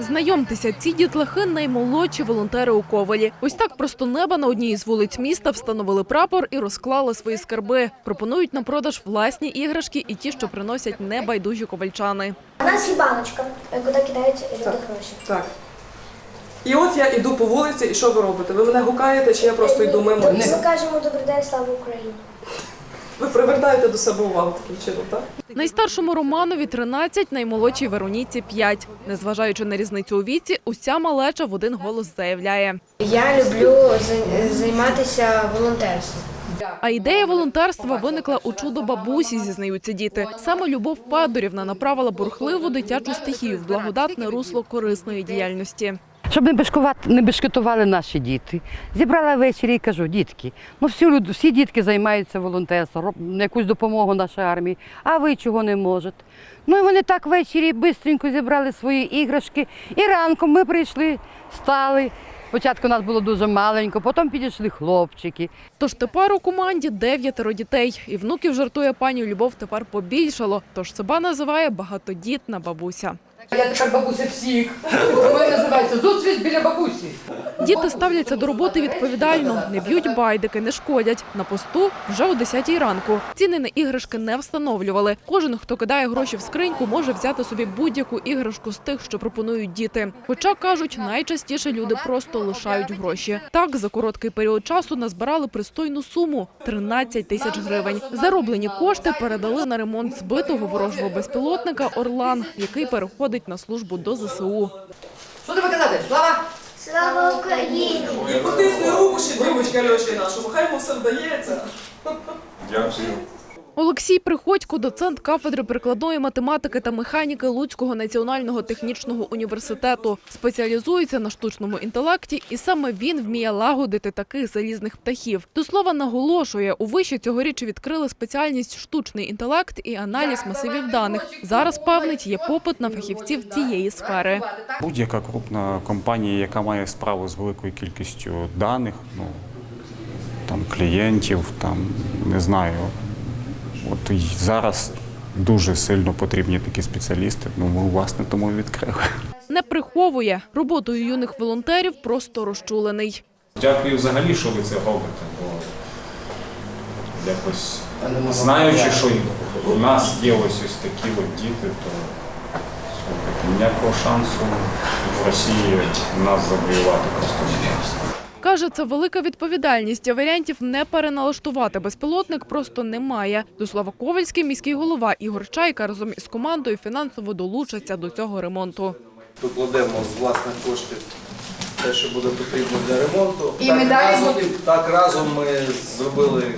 Знайомтеся, ці дітлахи наймолодші волонтери у Ковалі. Ось так просто неба на одній із вулиць міста встановили прапор і розклали свої скарби. Пропонують на продаж власні іграшки і ті, що приносять небайдужі ковальчани. У нас є баночка, е, куди кидають люди гроші. Так. І от я йду по вулиці, і що ви робите? Ви мене гукаєте, чи я просто йду мимо? Ми кажемо добрий день, слава Україні. Ви привертаєте до себе увагу таким чином, так? Найстаршому Романові 13, наймолодшій Вероніці 5. Незважаючи на різницю у віці, уся малеча в один голос заявляє. Я люблю займатися волонтерством. А ідея волонтерства виникла у чудо бабусі, зізнаються діти. Саме Любов Федорівна направила бурхливу дитячу стихію в благодатне русло корисної діяльності. Щоб не бешкувати, не бешкетували наші діти. Зібрала ввечері і кажу, дітки, ну всі люди, всі дітки займаються волонтерством, роб- якусь допомогу нашій армії, а ви чого не можете? Ну і вони так ввечері швидко зібрали свої іграшки. І ранком ми прийшли, стали. Спочатку нас було дуже маленько, потім підійшли хлопчики. Тож тепер у команді дев'ятеро дітей. І внуків жартує пані Любов тепер побільшало. Тож себе називає багатодітна бабуся. Я тепер бабуся всіх. Вони називаються зустріч біля бабусі. Діти ставляться до роботи відповідально, не б'ють байдики, не шкодять. На посту вже о 10 ранку. Ціни на іграшки не встановлювали. Кожен, хто кидає гроші в скриньку, може взяти собі будь-яку іграшку з тих, що пропонують діти. Хоча кажуть, найчастіше люди просто лишають гроші. Так за короткий період часу назбирали пристойну суму 13 тисяч гривень. Зароблені кошти передали на ремонт збитого ворожого безпілотника Орлан, який переходить на службу до ЗСУ. Що? Слава! Слава Україні! І потисни руку ще дівочка Льоші нашому, хай йому все вдається. Дякую. Олексій Приходько, доцент кафедри прикладної математики та механіки Луцького національного технічного університету, спеціалізується на штучному інтелекті, і саме він вміє лагодити таких залізних птахів. До слова, наголошує, у виші цьогоріч відкрили спеціальність штучний інтелект і аналіз масивів даних. Зараз певнить є попит на фахівців цієї сфери. Будь-яка крупна компанія, яка має справу з великою кількістю даних, ну там клієнтів, там не знаю. От і зараз дуже сильно потрібні такі спеціалісти. Ну, ми власне тому і відкрили. Не приховує роботою юних волонтерів, просто розчулений. Дякую взагалі, що ви це робите, бо якось знаючи, що у нас є ось ось такі от діти, то ніякого шансу в Росії нас завоювати просто немає. Каже, це велика відповідальність. а Варіантів не переналаштувати безпілотник просто немає. До слова, Ковальський міський голова Ігор Чайка разом із командою фінансово долучаться до цього ремонту. покладемо з власних коштів те, що буде потрібно для ремонту. І так, ми разом, так разом ми зробили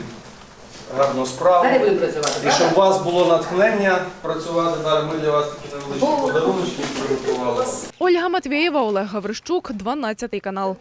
гарну справу. Далі працювати. І щоб у вас було натхнення працювати далі, ми для вас такі невеличкі подарунки приготували. Ольга Матвєєва, Олег Гаврищук, 12 канал.